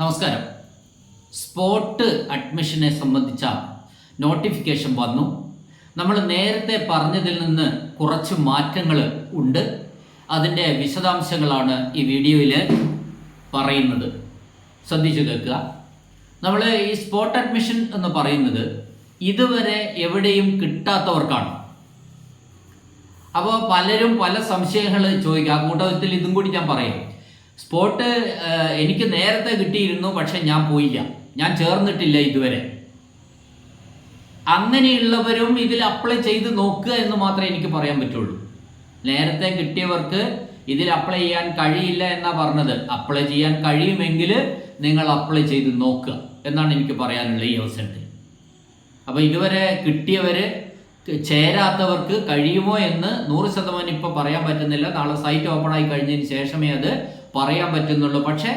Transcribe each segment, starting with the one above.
നമസ്കാരം. സ്പോട്ട് അഡ്മിഷനെ സംബന്ധിച്ച നോട്ടിഫിക്കേഷൻ വന്നു. നമ്മൾ നേരത്തെ പറഞ്ഞതിൽ നിന്ന് കുറച്ച് മാറ്റങ്ങൾ ഉണ്ട്. അതിന്റെ വിശദാംശങ്ങളാണ് ഈ വീഡിയോയിൽ പറയുന്നത്. ശ്രദ്ധിച്ചു കേൾക്കുക. നമ്മൾ ഈ സ്പോട്ട് അഡ്മിഷൻ എന്ന് പറയുന്നത് ഇതുവരെ എവിടെയും കിട്ടാത്തവർക്കാണ്. അപ്പോൾ പലരും പല സംശയങ്ങൾ ചോദിക്കുക ആ കൂട്ടത്തിൽ ഇതും കൂടി ഞാൻ പറയാം. സ്പോട്ട് എനിക്ക് നേരത്തെ കിട്ടിയിരുന്നു പക്ഷെ ഞാൻ പോയില്ല. ഞാൻ ചേർന്നിട്ടില്ല ഇതുവരെ. അങ്ങനെയുള്ളവരും ഇതിൽ അപ്ലൈ ചെയ്ത് നോക്കുക എന്ന് മാത്രമേ എനിക്ക് പറയാൻ പറ്റുള്ളൂ. നേരത്തെ കിട്ടിയവർക്ക് ഇതിൽ അപ്ലൈ ചെയ്യാൻ കഴിയില്ല എന്നാ പറഞ്ഞത്. അപ്ലൈ ചെയ്യാൻ കഴിയുമെങ്കിൽ നിങ്ങൾ അപ്ലൈ ചെയ്ത് നോക്കുക എന്നാണ് എനിക്ക് പറയാനുള്ള ഈ അവസരത്തിൽ. അപ്പോൾ ഇതുവരെ കിട്ടിയവര് ചേരാത്തവർക്ക് കഴിയുമോ എന്ന് നൂറ് ശതമാനം ഇപ്പോൾ പറയാൻ പറ്റുന്നില്ല. നാളെ സൈറ്റ് ഓപ്പൺ ആയി കഴിഞ്ഞതിന് ശേഷമേ അത് പറയാൻ പറ്റുന്നുള്ളൂ. പക്ഷേ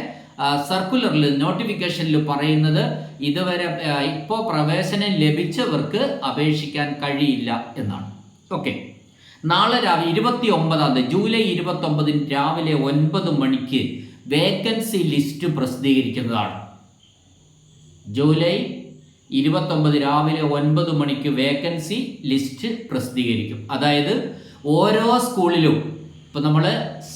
സർക്കുലറിൽ നോട്ടിഫിക്കേഷനിൽ പറയുന്നത് ഇതുവരെ ഇപ്പോൾ പ്രവേശനം ലഭിച്ചവർക്ക് അപേക്ഷിക്കാൻ കഴിയില്ല എന്നാണ്. ഓക്കെ. നാളെ രാവിലെ ഇരുപത്തി ഒമ്പതാം തീയതി ജൂലൈ ഇരുപത്തി ഒമ്പതിന് രാവിലെ ഒൻപത് മണിക്ക് വേക്കൻസി ലിസ്റ്റ് പ്രസിദ്ധീകരിക്കുന്നതാണ്. ജൂലൈ ഇരുപത്തൊമ്പത് രാവിലെ ഒൻപത് മണിക്ക് വേക്കൻസി ലിസ്റ്റ് പ്രസിദ്ധീകരിക്കും. അതായത് ഓരോ സ്കൂളിലും ഇപ്പം നമ്മൾ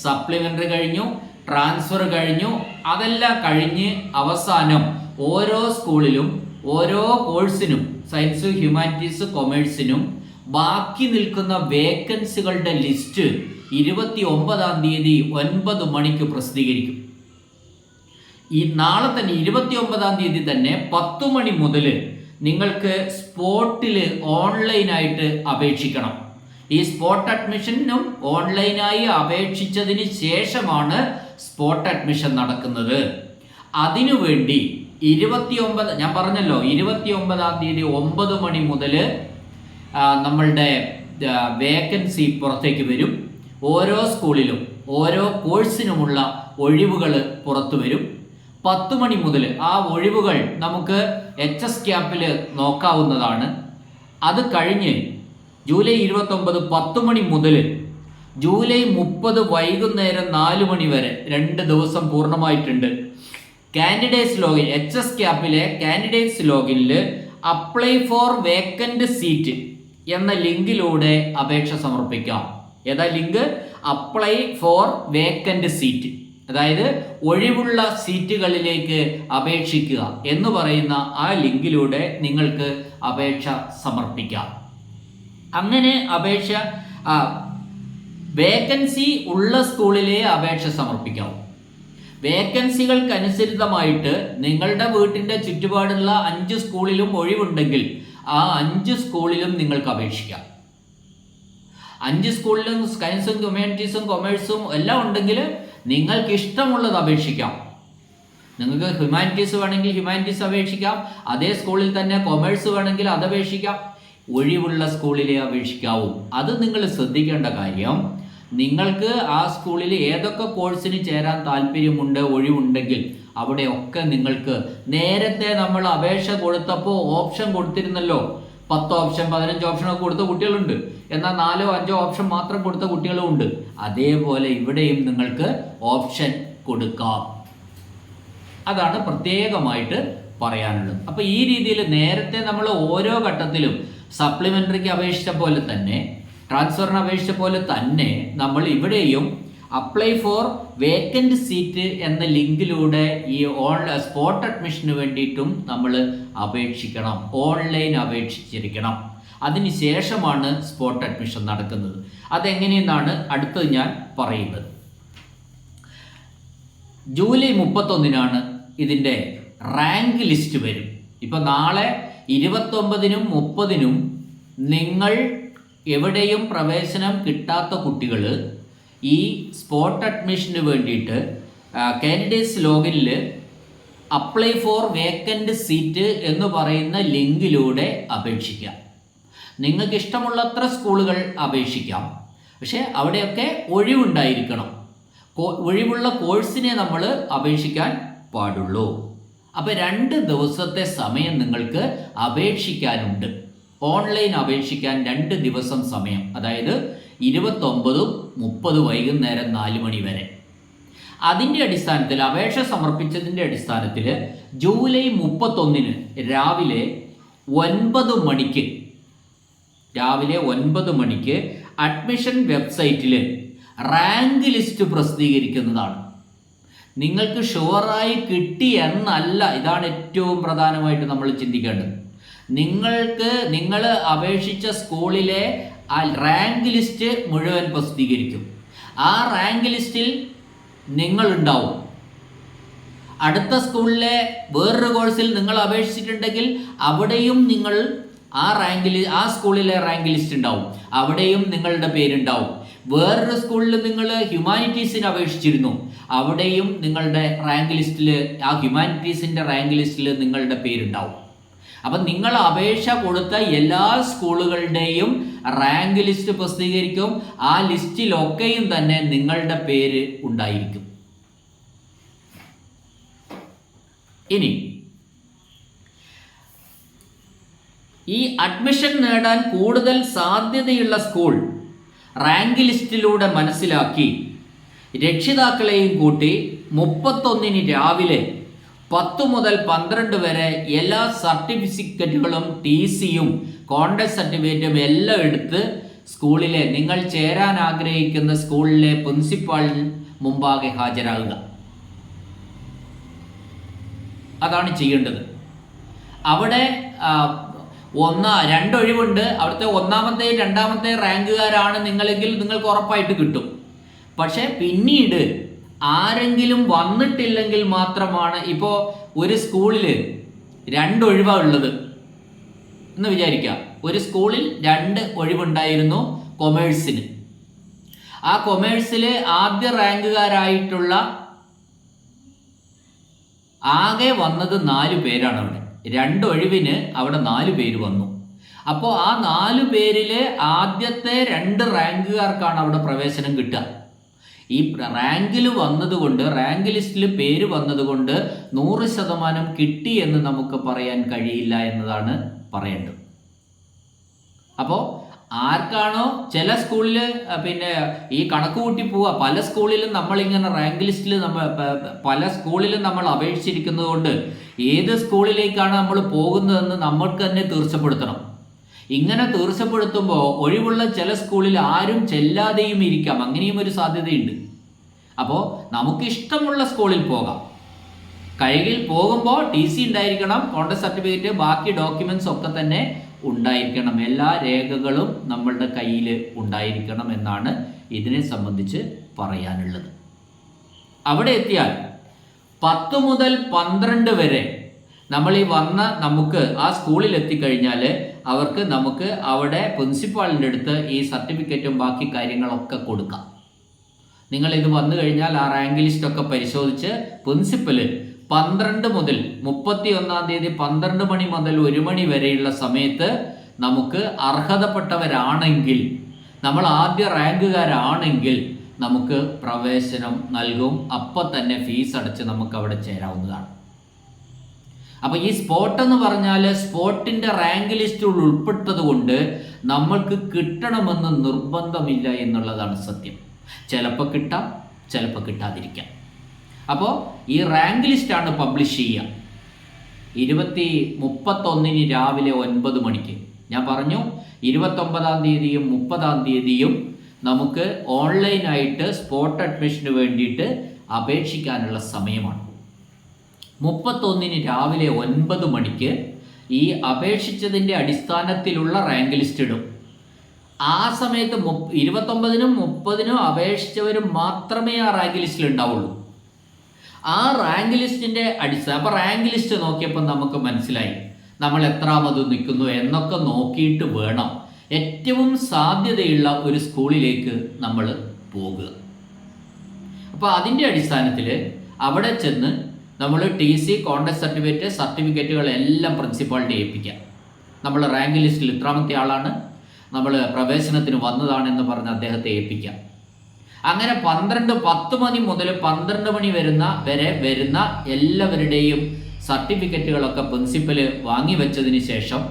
സപ്ലിമെന്ററി കഴിഞ്ഞു ട്രാൻസ്ഫർ കഴിഞ്ഞു. അതെല്ലാം കഴിഞ്ഞ് അവസാനം ഓരോ സ്കൂളിലും ഓരോ കോഴ്സിനും സയൻസ് ഹ്യൂമാനിറ്റീസ് കൊമേഴ്സിനും ബാക്കി നിൽക്കുന്ന വേക്കൻസികളുടെ ലിസ്റ്റ് ഇരുപത്തി ഒമ്പതാം തീയതി ഒൻപത് മണിക്ക് പ്രസിദ്ധീകരിക്കും. ഈ നാളെ തന്നെ ഇരുപത്തി ഒമ്പതാം തീയതി തന്നെ പത്തു മണി മുതൽ നിങ്ങൾക്ക് സ്പോട്ടിൽ ഓൺലൈനായിട്ട് അപേക്ഷിക്കണം. ഈ സ്പോട്ട് അഡ്മിഷനും ഓൺലൈനായി അപേക്ഷിച്ചതിന് ശേഷമാണ് സ്പോട്ട് അഡ്മിഷൻ നടക്കുന്നത്. അതിനുവേണ്ടി ഇരുപത്തിയൊമ്പത് ഞാൻ പറഞ്ഞല്ലോ ഇരുപത്തി ഒമ്പതാം തീയതി ഒമ്പത് മണി മുതൽ നമ്മളുടെ വേക്കൻസി പുറത്തേക്ക് വരും. ഓരോ സ്കൂളിലും ഓരോ കോഴ്സിനുമുള്ള ഒഴിവുകൾ പുറത്തു വരും. പത്ത് മണി മുതൽ ആ ഒഴിവുകൾ നമുക്ക് എച്ച് എസ് ക്യാപ്പിൽ നോക്കാവുന്നതാണ്. അത് കഴിഞ്ഞ് ജൂലൈ ഇരുപത്തൊമ്പത് പത്ത് മണി മുതൽ ജൂലൈ മുപ്പത് വൈകുന്നേരം നാല് മണി വരെ രണ്ട് ദിവസം പൂർണമായിട്ടുണ്ട്. കാൻഡിഡേറ്റ്സ് ലോഗിൻ എച്ച് എസ് ക്യാപ്പിലെ കാൻഡിഡേറ്റ്സ് ലോഗിനിൽ അപ്ലൈ ഫോർ വേക്കന്റ് സീറ്റ് എന്ന ലിങ്കിലൂടെ അപേക്ഷ സമർപ്പിക്കാം. ഏതാ link? Apply for vacant seat അതായത് ഒഴിവുള്ള സീറ്റുകളിലേക്ക് അപേക്ഷിക്കുക എന്ന് പറയുന്ന ആ ലിങ്കിലൂടെ നിങ്ങൾക്ക് അപേക്ഷ സമർപ്പിക്കാം. അങ്ങനെ അപേക്ഷ വേക്കൻസി ഉള്ള സ്കൂളിലെ അപേക്ഷ സമർപ്പിക്കാവൂ വേക്കൻസികൾക്കനുസരിതമായിട്ട് നിങ്ങളുടെ വീട്ടിന്റെ ചുറ്റുപാടുള്ള അഞ്ച് സ്കൂളിലും ഒഴിവുണ്ടെങ്കിൽ ആ അഞ്ച് സ്കൂളിലും നിങ്ങൾക്ക് അപേക്ഷിക്കാം. അഞ്ച് സ്കൂളിലും സയൻസും ഹ്യൂമാനിറ്റീസും കൊമേഴ്സും എല്ലാം ഉണ്ടെങ്കിൽ നിങ്ങൾക്ക് ഇഷ്ടമുള്ളത് അപേക്ഷിക്കാം. നിങ്ങൾക്ക് ഹ്യൂമാനിറ്റീസ് വേണമെങ്കിൽ ഹ്യൂമാനിറ്റീസ് അപേക്ഷിക്കാം. അതേ സ്കൂളിൽ തന്നെ കൊമേഴ്സ് വേണമെങ്കിൽ അത് അപേക്ഷിക്കാം. ഒഴിവുള്ള സ്കൂളിലെ അപേക്ഷിക്കാവൂ. അത് നിങ്ങൾ ശ്രദ്ധിക്കേണ്ട കാര്യം നിങ്ങൾക്ക് ആ സ്കൂളിൽ ഏതൊക്കെ കോഴ്സിന് ചേരാൻ താല്പര്യമുണ്ട് ഒഴിവുണ്ടെങ്കിൽ അവിടെയൊക്കെ നിങ്ങൾക്ക് നേരത്തെ നമ്മൾ അപേക്ഷ കൊടുത്തപ്പോൾ ഓപ്ഷൻ കൊടുത്തിരുന്നല്ലോ. പത്ത് ഓപ്ഷൻ പതിനഞ്ച് ഓപ്ഷനൊക്കെ കൊടുത്ത കുട്ടികളുണ്ട്. എന്നാൽ നാലോ അഞ്ചോ ഓപ്ഷൻ മാത്രം കൊടുത്ത കുട്ടികളും ഉണ്ട്. അതേപോലെ ഇവിടെയും നിങ്ങൾക്ക് ഓപ്ഷൻ കൊടുക്കാം. അതാണ് പ്രത്യേകമായിട്ട് പറയാനുള്ളത്. അപ്പോൾ ഈ രീതിയിൽ നേരത്തെ നമ്മൾ ഓരോ ഘട്ടത്തിലും സപ്ലിമെന്ററിക്ക് അപേക്ഷിച്ച പോലെ തന്നെ ട്രാൻസ്ഫറിന് അപേക്ഷിച്ച പോലെ തന്നെ നമ്മൾ ഇവിടെയും അപ്ലൈ ഫോർ വേക്കന്റ് സീറ്റ് എന്ന ലിങ്കിലൂടെ ഈ ഓൺലൈൻ സ്പോട്ട് അഡ്മിഷന് വേണ്ടിയിട്ടും നമ്മൾ അപേക്ഷിക്കണം ഓൺലൈൻ അപേക്ഷിച്ചിരിക്കണം. അതിന് ശേഷമാണ് സ്പോട്ട് അഡ്മിഷൻ നടക്കുന്നത്. അതെങ്ങനെയെന്നാണ് അടുത്തത് ഞാൻ പറയുന്നത്. ജൂലൈ മുപ്പത്തൊന്നിനാണ് ഇതിന്റെ റാങ്ക് ലിസ്റ്റ് വരും. ഇപ്പം നാളെ ഇരുപത്തൊമ്പതിനും മുപ്പതിനും നിങ്ങൾ എവിടെയും പ്രവേശനം കിട്ടാത്ത കുട്ടികൾ ഈ സ്പോട്ട് അഡ്മിഷന് വേണ്ടിയിട്ട് കാൻഡിഡേറ്റ്സ് ലോഗിനിൽ അപ്ലൈ ഫോർ വേക്കന്റ് സീറ്റ് എന്ന് പറയുന്ന ലിങ്കിലൂടെ അപേക്ഷിക്കാം. നിങ്ങൾക്ക് ഇഷ്ടമുള്ളത്ര സ്കൂളുകൾ അപേക്ഷിക്കാം. പക്ഷേ അവിടെയൊക്കെ ഒഴിവുണ്ടായിരിക്കണം. ഒഴിവുള്ള കോഴ്സിനെ നമ്മൾ അപേക്ഷിക്കാൻ പാടുള്ളൂ. അപ്പോൾ രണ്ട് ദിവസത്തെ സമയം നിങ്ങൾക്ക് അപേക്ഷിക്കാനുണ്ട്. ഓൺലൈൻ അപേക്ഷിക്കാൻ രണ്ട് ദിവസം സമയം. അതായത് ഇരുപത്തൊമ്പതും മുപ്പത് വൈകുന്നേരം നാല് മണി വരെ. അതിന്റെ അടിസ്ഥാനത്തിൽ അപേക്ഷ സമർപ്പിച്ചതിന്റെ അടിസ്ഥാനത്തിൽ ജൂലൈ മുപ്പത്തൊന്നിന് രാവിലെ ഒൻപത് മണിക്ക് രാവിലെ ഒൻപത് മണിക്ക് അഡ്മിഷൻ വെബ്സൈറ്റിൽ റാങ്ക് ലിസ്റ്റ് പ്രസിദ്ധീകരിക്കുന്നതാണ്. നിങ്ങൾക്ക് ഷുവറായി കിട്ടി എന്നല്ല ഇതാണ് ഏറ്റവും പ്രധാനമായിട്ട് നമ്മൾ ചിന്തിക്കേണ്ടത്. നിങ്ങൾക്ക് നിങ്ങൾ അപേക്ഷിച്ച സ്കൂളിലെ ആ റാങ്ക് ലിസ്റ്റ് മുഴുവൻ പ്രസിദ്ധീകരിക്കും. ആ റാങ്ക് ലിസ്റ്റിൽ നിങ്ങളുണ്ടാവും. അടുത്ത സ്കൂളിലെ വേറൊരു കോഴ്സിൽ നിങ്ങൾ അപേക്ഷിച്ചിട്ടുണ്ടെങ്കിൽ അവിടെയും നിങ്ങൾ ആ റാങ്കിൽ ആ സ്കൂളിലെ റാങ്ക് ലിസ്റ്റ് ഉണ്ടാവും. അവിടെയും നിങ്ങളുടെ പേരുണ്ടാവും. വേറൊരു സ്കൂളിൽ നിങ്ങൾ ഹ്യൂമാനിറ്റീസിന് അപേക്ഷിച്ചിരുന്നു. അവിടെയും നിങ്ങളുടെ റാങ്ക് ലിസ്റ്റിൽ ആ ഹ്യൂമാനിറ്റീസിന്റെ റാങ്ക് ലിസ്റ്റിൽ നിങ്ങളുടെ പേരുണ്ടാവും. അപ്പം നിങ്ങൾ അപേക്ഷ കൊടുത്ത എല്ലാ സ്കൂളുകളുടെയും റാങ്ക് ലിസ്റ്റ് പ്രസിദ്ധീകരിക്കും. ആ ലിസ്റ്റിലൊക്കെയും തന്നെ നിങ്ങളുടെ പേര് ഉണ്ടായിരിക്കും. ഇനി ഈ അഡ്മിഷൻ നേടാൻ കൂടുതൽ സാധ്യതയുള്ള സ്കൂൾ റാങ്ക് ലിസ്റ്റിലൂടെ മനസ്സിലാക്കി. രക്ഷിതാക്കളെയും കൂട്ടി മുപ്പത്തൊന്നിന് രാവിലെ പത്ത് മുതൽ പന്ത്രണ്ട് വരെ എല്ലാ സർട്ടിഫിക്കറ്റുകളും ടി സിയും കോണ്ടക്ട് സർട്ടിഫിക്കറ്റും എല്ലാം എടുത്ത് സ്കൂളിലെ നിങ്ങൾ ചേരാൻ ആഗ്രഹിക്കുന്ന സ്കൂളിലെ പ്രിൻസിപ്പാളിന് മുമ്പാകെ ഹാജരാകുക. അതാണ് ചെയ്യേണ്ടത്. അവിടെ ഒന്നാ രണ്ടൊഴിവുണ്ട് അവിടുത്തെ ഒന്നാമത്തെയും രണ്ടാമത്തെ റാങ്കുകാരാണ് നിങ്ങളെങ്കിൽ നിങ്ങൾക്ക് ഉറപ്പായിട്ട് കിട്ടും. പക്ഷെ പിന്നീട് ആരെങ്കിലും വന്നിട്ടില്ലെങ്കിൽ മാത്രമാണ് ഇപ്പോൾ ഒരു സ്കൂളിൽ രണ്ടൊഴിവാണ് ഉള്ളത് എന്ന് വിചാരിക്കുക. ഒരു സ്കൂളിൽ രണ്ട് ഒഴിവുണ്ടായിരുന്നു കൊമേഴ്സിന്. ആ കൊമേഴ്സിൽ ആദ്യ റാങ്കുകാരായിട്ടുള്ള ആകെ വന്നത് നാല് പേരാണ് അവിടെ. രണ്ട് ഒഴിവിന് അവിടെ നാല് പേര് വന്നു. അപ്പോൾ ആ നാല് പേരിൽ ആദ്യത്തെ രണ്ട് റാങ്കുകാർക്കാണ് അവിടെ പ്രവേശനം കിട്ടുക. ഈ റാങ്കിൽ വന്നതുകൊണ്ട് റാങ്ക് ലിസ്റ്റിൽ പേര് വന്നതുകൊണ്ട് നൂറ് ശതമാനം കിട്ടി എന്ന് നമുക്ക് പറയാൻ കഴിയില്ല എന്നതാണ് പറയേണ്ടത്. അപ്പോൾ ആർക്കാണോ ചില സ്കൂളിൽ പിന്നെ ഈ കണക്ക് കൂട്ടി പോവുക പല സ്കൂളിലും നമ്മൾ ഇങ്ങനെ റാങ്ക് ലിസ്റ്റിൽ നമ്മൾ പല സ്കൂളിലും നമ്മൾ അപേക്ഷിച്ചിരിക്കുന്നത് കൊണ്ട് ഏത് സ്കൂളിലേക്കാണ് നമ്മൾ പോകുന്നതെന്ന് നമ്മൾക്ക് തന്നെ തീർച്ചപ്പെടുത്തണം. ഇങ്ങനെ തീർച്ചപ്പെടുത്തുമ്പോൾ ഒഴിവുള്ള ചില സ്കൂളിൽ ആരും ചെല്ലാതെയും ഇരിക്കാം. അങ്ങനെയും ഒരു സാധ്യതയുണ്ട്. അപ്പോൾ നമുക്ക് ഇഷ്ടമുള്ള സ്കൂളിൽ പോകാം. കഴുകിൽ പോകുമ്പോൾ ടി സി ഉണ്ടായിരിക്കണം കോൺഗ്രസ് സർട്ടിഫിക്കറ്റ് ബാക്കി ഡോക്യുമെന്റ്സ് ഒക്കെ തന്നെ ഉണ്ടായിരിക്കണം. എല്ലാ രേഖകളും നമ്മളുടെ കയ്യിൽ ഉണ്ടായിരിക്കണം എന്നാണ് ഇതിനെ സംബന്ധിച്ച് പറയാനുള്ളത്. അവിടെ എത്തിയാൽ പത്ത് മുതൽ പന്ത്രണ്ട് വരെ നമ്മൾ ഈ വന്ന നമുക്ക് ആ സ്കൂളിൽ എത്തിക്കഴിഞ്ഞാൽ അവർക്ക് നമുക്ക് അവിടെ പ്രിൻസിപ്പാളിന്റെ അടുത്ത് ഈ സർട്ടിഫിക്കറ്റും ബാക്കി കാര്യങ്ങളൊക്കെ കൊടുക്കാം. നിങ്ങൾ ഇത് വന്നു കഴിഞ്ഞാൽ ആ റാങ്ക് ലിസ്റ്റൊക്കെ പരിശോധിച്ച് പ്രിൻസിപ്പൽ പന്ത്രണ്ട് മുതൽ മുപ്പത്തി ഒന്നാം തീയതി പന്ത്രണ്ട് മണി മുതൽ ഒരു മണി വരെയുള്ള സമയത്ത് നമുക്ക് അർഹതപ്പെട്ടവരാണെങ്കിൽ നമ്മൾ ആദ്യ റാങ്കുകാരാണെങ്കിൽ നമുക്ക് പ്രവേശനം നൽകും. അപ്പം തന്നെ ഫീസ് അടച്ച് നമുക്ക് അവിടെ ചേരാവുന്നതാണ്. അപ്പൊ ഈ സ്പോട്ട് എന്ന് പറഞ്ഞാൽ സ്പോട്ടിന്റെ റാങ്ക് ലിസ്റ്റിൽ ഉൾപ്പെട്ടത് കൊണ്ട് നമ്മൾക്ക് കിട്ടണമെന്ന് നിർബന്ധമില്ല എന്നുള്ളതാണ് സത്യം. ചിലപ്പോൾ കിട്ടാം ചിലപ്പോൾ കിട്ടാതിരിക്കാം. അപ്പോൾ ഈ റാങ്ക് ലിസ്റ്റാണ് പബ്ലിഷ് ചെയ്യുക. ഇരുപത്തി മുപ്പത്തൊന്നിന് രാവിലെ ഒൻപത് മണിക്ക്. ഞാൻ പറഞ്ഞു ഇരുപത്തൊമ്പതാം തീയതിയും മുപ്പതാം തീയതിയും നമുക്ക് ഓൺലൈനായിട്ട് സ്പോട്ട് അഡ്മിഷന് വേണ്ടിയിട്ട് അപേക്ഷിക്കാനുള്ള സമയമാണ്. മുപ്പത്തൊന്നിന് രാവിലെ ഒൻപത് മണിക്ക് ഈ അപേക്ഷിച്ചതിന്റെ അടിസ്ഥാനത്തിലുള്ള റാങ്ക് ലിസ്റ്റ് ഇടും. ആ സമയത്ത് മുപ്പ ഇരുപത്തൊമ്പതിനും മുപ്പതിനും അപേക്ഷിച്ചവരും മാത്രമേ ആ റാങ്ക് ലിസ്റ്റിൽ ഉണ്ടാവുള്ളൂ. ആ റാങ്ക് ലിസ്റ്റിന്റെ അടിസ്ഥാനം അപ്പോൾ റാങ്ക് ലിസ്റ്റ് നോക്കിയപ്പോൾ നമുക്ക് മനസ്സിലായി നമ്മൾ എത്രാമത് നിൽക്കുന്നു എന്നൊക്കെ നോക്കിയിട്ട് വേണം. ഏറ്റവും സാധ്യതയുള്ള ഒരു സ്കൂളിലേക്ക് നമ്മൾ പോകുക. അപ്പോൾ അതിന്റെ അടിസ്ഥാനത്തിൽ അവിടെ ചെന്ന് നമ്മൾ ടി സി കോൺടാക്ട് സർട്ടിഫിക്കറ്റ് സർട്ടിഫിക്കറ്റുകളെല്ലാം പ്രിൻസിപ്പാളിന്റെ ഏൽപ്പിക്കാം. നമ്മൾ റാങ്ക് ലിസ്റ്റിൽ ഇത്രാമത്തെ ആളാണ്. നമ്മൾ പ്രവേശനത്തിന് വന്നതാണെന്ന് പറഞ്ഞ് അദ്ദേഹത്തെ ഏൽപ്പിക്കാം. അങ്ങനെ പന്ത്രണ്ട് പത്ത് മണി മുതൽ പന്ത്രണ്ട് മണി വരുന്ന വരെ വരുന്ന എല്ലാവരുടെയും സർട്ടിഫിക്കറ്റുകളൊക്കെ പ്രിൻസിപ്പൽ വാങ്ങിവെച്ചതിന് ശേഷം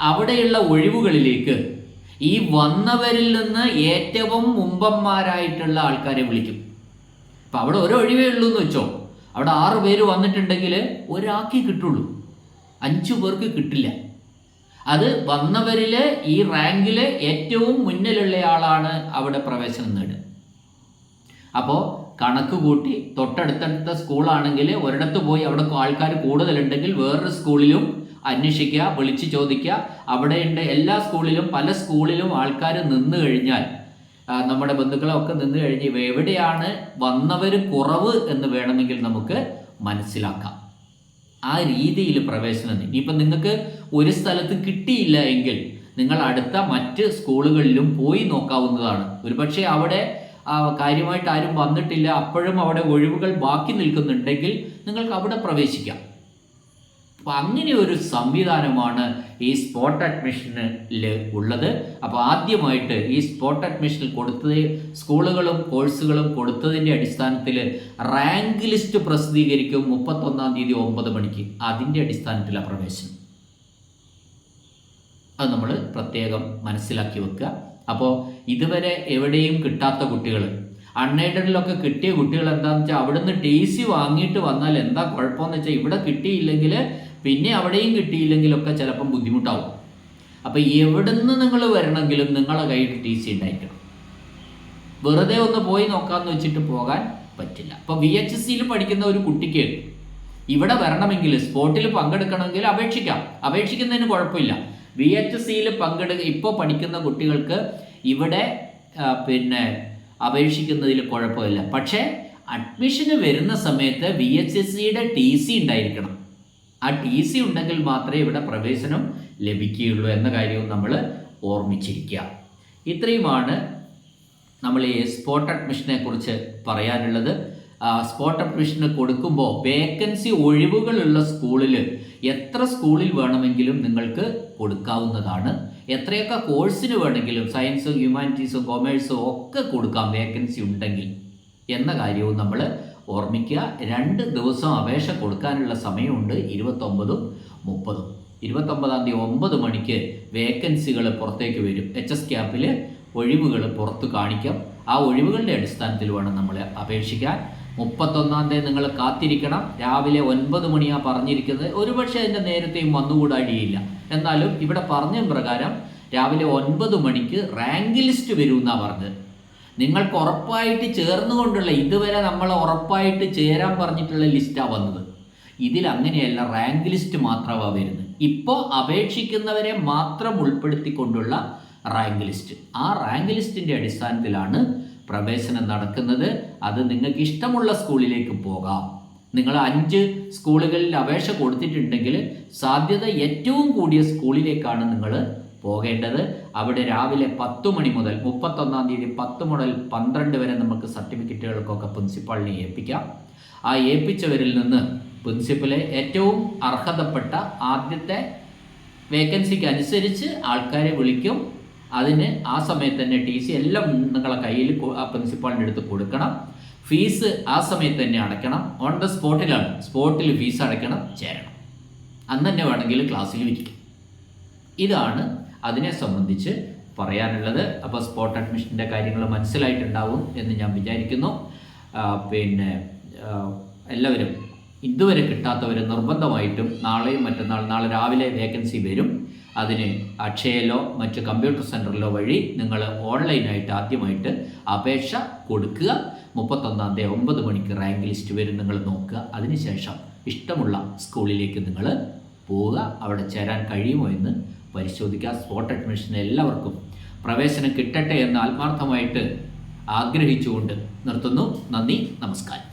അവിടെയുള്ള ഒഴിവുകളിലേക്ക് ഈ വന്നവരിൽ നിന്ന് ഏറ്റവും മുമ്പന്മാരായിട്ടുള്ള ആൾക്കാരെ വിളിക്കും. അപ്പം അവിടെ ഒരു ഒഴിവേ ഉള്ളൂ എന്ന് വെച്ചോ. അവിടെ ആറ് പേര് വന്നിട്ടുണ്ടെങ്കിൽ ഒരാൾക്കേ കിട്ടുള്ളൂ. അഞ്ചു പേർക്ക് കിട്ടില്ല. അത് വന്നവരിൽ ഈ റാങ്കിൽ ഏറ്റവും മുന്നിലുള്ള ആളാണ് അവിടെ പ്രവേശനം നേടുക. അപ്പോൾ കണക്ക് കൂട്ടി തൊട്ടടുത്തടുത്ത സ്കൂളാണെങ്കിൽ ഒരിടത്ത് പോയി അവിടെ ആൾക്കാർ കൂടുതലുണ്ടെങ്കിൽ വേറൊരു സ്കൂളിലും അന്വേഷിക്കുക വിളിച്ച് ചോദിക്കുക. അവിടെയുണ്ട് എല്ലാ സ്കൂളിലും പല സ്കൂളിലും ആൾക്കാർ നിന്ന് കഴിഞ്ഞാൽ നമ്മുടെ ബന്ധുക്കളൊക്കെ നിന്ന് കഴിഞ്ഞ് എവിടെയാണ് വന്നവർ കുറവ് എന്ന് വേണമെങ്കിൽ നമുക്ക് മനസ്സിലാക്കാം. ആ രീതിയിൽ പ്രവേശനം ഇനിയിപ്പം നിങ്ങൾക്ക് ഒരു സ്ഥലത്ത് കിട്ടിയില്ല എങ്കിൽ നിങ്ങൾ അടുത്ത മറ്റ് സ്കൂളുകളിലും പോയി നോക്കാവുന്നതാണ്. ഒരുപക്ഷെ അവിടെ കാര്യമായിട്ട് ആരും വന്നിട്ടില്ല. അപ്പോഴും അവിടെ ഒഴിവുകൾ ബാക്കി നിൽക്കുന്നുണ്ടെങ്കിൽ നിങ്ങൾക്ക് അവിടെ പ്രവേശിക്കാം. അപ്പം അങ്ങനെ ഒരു സംവിധാനമാണ് ഈ സ്പോട്ട് അഡ്മിഷനിൽ ഉള്ളത്. അപ്പോൾ ആദ്യമായിട്ട് ഈ സ്പോട്ട് അഡ്മിഷനിൽ കൊടുത്തത് സ്കൂളുകളും കോഴ്സുകളും കൊടുത്തതിന്റെ അടിസ്ഥാനത്തിൽ റാങ്ക് ലിസ്റ്റ് പ്രസിദ്ധീകരിക്കും മുപ്പത്തൊന്നാം തീയതി ഒമ്പത് മണിക്ക്. അതിന്റെ അടിസ്ഥാനത്തിലാണ് പ്രവേശനം. അത് നമ്മൾ പ്രത്യേകം മനസ്സിലാക്കി വെക്കുക. അപ്പോൾ ഇതുവരെ എവിടെയും കിട്ടാത്ത കുട്ടികൾ. അൺഎയ്ഡഡിലൊക്കെ കിട്ടിയ കുട്ടികൾ എന്താണെന്ന് വെച്ചാൽ അവിടുന്ന് ടി സി വാങ്ങിയിട്ട് വന്നാൽ എന്താ കുഴപ്പമെന്ന് വെച്ചാൽ ഇവിടെ കിട്ടിയില്ലെങ്കിൽ പിന്നെ അവിടെയും കിട്ടിയില്ലെങ്കിലൊക്കെ ചിലപ്പം ബുദ്ധിമുട്ടാവും. അപ്പോൾ എവിടുന്ന് നിങ്ങൾ വരണമെങ്കിലും നിങ്ങളെ കയ്യിൽ ടി സി ഉണ്ടായിരിക്കണം. വെറുതെ ഒന്ന് പോയി നോക്കാമെന്ന് വെച്ചിട്ട് പോകാൻ പറ്റില്ല. അപ്പോൾ വി എച്ച് സിയിൽ പഠിക്കുന്ന ഒരു കുട്ടിക്ക് ഇവിടെ വരണമെങ്കിൽ സ്പോട്ടിൽ പങ്കെടുക്കണമെങ്കിൽ അപേക്ഷിക്കാം. അപേക്ഷിക്കുന്നതിന് കുഴപ്പമില്ല. വി എച്ച് സിയിൽ പങ്കെടു ഇപ്പോൾ പഠിക്കുന്ന കുട്ടികൾക്ക് ഇവിടെ പിന്നെ അപേക്ഷിക്കുന്നതിൽ കുഴപ്പമില്ല. പക്ഷേ അഡ്മിഷന് വരുന്ന സമയത്ത് വി എച്ച് എസ് സിയുടെ ടി സി ഉണ്ടായിരിക്കണം. ആ ടി സി ഉണ്ടെങ്കിൽ മാത്രമേ ഇവിടെ പ്രവേശനം ലഭിക്കുകയുള്ളൂ എന്ന കാര്യവും നമ്മൾ ഓർമ്മിച്ചിരിക്കുക. ഇത്രയുമാണ് നമ്മൾ ഈ സ്പോട്ട് അഡ്മിഷനെ കുറിച്ച് പറയാനുള്ളത്. സ്പോട്ട് അഡ്മിഷന് കൊടുക്കുമ്പോൾ വേക്കൻസി ഒഴിവുകളുള്ള സ്കൂളിൽ എത്ര സ്കൂളിൽ വേണമെങ്കിലും നിങ്ങൾക്ക് കൊടുക്കാവുന്നതാണ്. എത്രയൊക്കെ കോഴ്സിന് വേണമെങ്കിലും സയൻസും ഹ്യൂമാനിറ്റീസും കൊമേഴ്സും ഒക്കെ കൊടുക്കാം വേക്കൻസി ഉണ്ടെങ്കിൽ. എന്ന കാര്യവും നമ്മൾ ഓർമ്മിക്കുക. രണ്ട് ദിവസം അപേക്ഷ കൊടുക്കാനുള്ള സമയമുണ്ട് ഇരുപത്തൊമ്പതും മുപ്പതും. ഇരുപത്തൊമ്പതാം തീയതി ഒമ്പത് മണിക്ക് വേക്കൻസികൾ പുറത്തേക്ക് വരും. എച്ച് എസ് ക്യാപ്പിൽ ഒഴിവുകൾ പുറത്ത് കാണിക്കാം. ആ ഒഴിവുകളുടെ അടിസ്ഥാനത്തിൽ വേണം നമ്മൾ അപേക്ഷിക്കാൻ. മുപ്പത്തൊന്നാം തീയതി നിങ്ങൾ കാത്തിരിക്കണം. രാവിലെ ഒൻപത് മണിയാണ് പറഞ്ഞിരിക്കുന്നത്. ഒരുപക്ഷെ അതിന്റെ നേരത്തെയും വന്നുകൂടാഴിയില്ല എന്നാലും ഇവിടെ പറഞ്ഞ പ്രകാരം രാവിലെ ഒൻപത് മണിക്ക് റാങ്ക് ലിസ്റ്റ് വരുമെന്നാണ് പറഞ്ഞത്. നിങ്ങൾക്ക് ഉറപ്പായിട്ട് ചേർന്നുകൊണ്ടുള്ള ഇതുവരെ നമ്മൾ ഉറപ്പായിട്ട് ചേരാൻ പറഞ്ഞിട്ടുള്ള ലിസ്റ്റാണ് വന്നത്. ഇതിൽ അങ്ങനെയല്ല റാങ്ക് ലിസ്റ്റ് മാത്രമാണ് വരുന്നത്. ഇപ്പോൾ അപേക്ഷിക്കുന്നവരെ മാത്രം ഉൾപ്പെടുത്തിക്കൊണ്ടുള്ള റാങ്ക് ലിസ്റ്റ്. ആ റാങ്ക് ലിസ്റ്റിന്റെ അടിസ്ഥാനത്തിലാണ് പ്രവേശനം നടക്കുന്നത് അത് നിങ്ങൾക്ക് ഇഷ്ടമുള്ള സ്കൂളിലേക്ക് പോകാം. നിങ്ങൾ അഞ്ച് സ്കൂളുകളിൽ അപേക്ഷ കൊടുത്തിട്ടുണ്ടെങ്കിൽ സാധ്യത ഏറ്റവും കൂടിയ സ്കൂളിലേക്കാണ് നിങ്ങൾ പോകേണ്ടത്. അവിടെ രാവിലെ പത്ത് മണി മുതൽ മുപ്പത്തൊന്നാം തീയതി പത്ത് മുതൽ പന്ത്രണ്ട് വരെ നമുക്ക് സർട്ടിഫിക്കറ്റുകൾക്കൊക്കെ പ്രിൻസിപ്പാളിനെ ഏൽപ്പിക്കാം. ആ ഏൽപ്പിച്ചവരിൽ നിന്ന് പ്രിൻസിപ്പലെ ഏറ്റവും അർഹതപ്പെട്ട ആദ്യത്തെ വേക്കൻസിക്ക് അനുസരിച്ച് ആൾക്കാരെ വിളിക്കും. അതിന് ആ സമയത്ത് തന്നെ ടി സി എല്ലാം നിങ്ങളെ കയ്യിൽ ആ പ്രിൻസിപ്പാളിന്റെ അടുത്ത് കൊടുക്കണം. ഫീസ് ആ സമയത്ത് തന്നെ അടയ്ക്കണം. ഓൺ ദ സ്പോട്ടിലാണ് സ്പോട്ടിൽ ഫീസ് അടയ്ക്കണം. ചേരണം. അന്ന് തന്നെ വേണമെങ്കിൽ ക്ലാസ്സിൽ ഇരിക്കും ഇതാണ് അതിനെ സംബന്ധിച്ച് പറയാനുള്ളത്. അപ്പോൾ സ്പോട്ട് അഡ്മിഷന്റെ കാര്യങ്ങൾ മനസ്സിലായിട്ടുണ്ടാവും എന്ന് ഞാൻ വിചാരിക്കുന്നു. പിന്നെ എല്ലാവരും ഇതുവരെ കിട്ടാത്തവർ നിർബന്ധമായിട്ടും നാളെയും മറ്റന്നാൾ നാളെ രാവിലെ വേക്കൻസി വരും. അതിന് അക്ഷയയിലോ മറ്റ് കമ്പ്യൂട്ടർ സെന്ററിലോ വഴി നിങ്ങൾ ഓൺലൈനായിട്ട് ആദ്യമായിട്ട് അപേക്ഷ കൊടുക്കുക. മുപ്പത്തൊന്നാം തീയതി ഒമ്പത് മണിക്ക് റാങ്ക് ലിസ്റ്റ് വരും നിങ്ങൾ നോക്കുക. അതിനുശേഷം ഇഷ്ടമുള്ള സ്കൂളിലേക്ക് നിങ്ങൾ പോവുക. അവിടെ ചേരാൻ കഴിയുമോ എന്ന് പരിശോധിക്കുക. സ്പോട്ട് അഡ്മിഷൻ എല്ലാവർക്കും പ്രവേശനം കിട്ടട്ടെ എന്ന് ആത്മാർത്ഥമായിട്ട് ആഗ്രഹിച്ചുകൊണ്ട് നിർത്തുന്നു. നന്ദി നമസ്കാരം.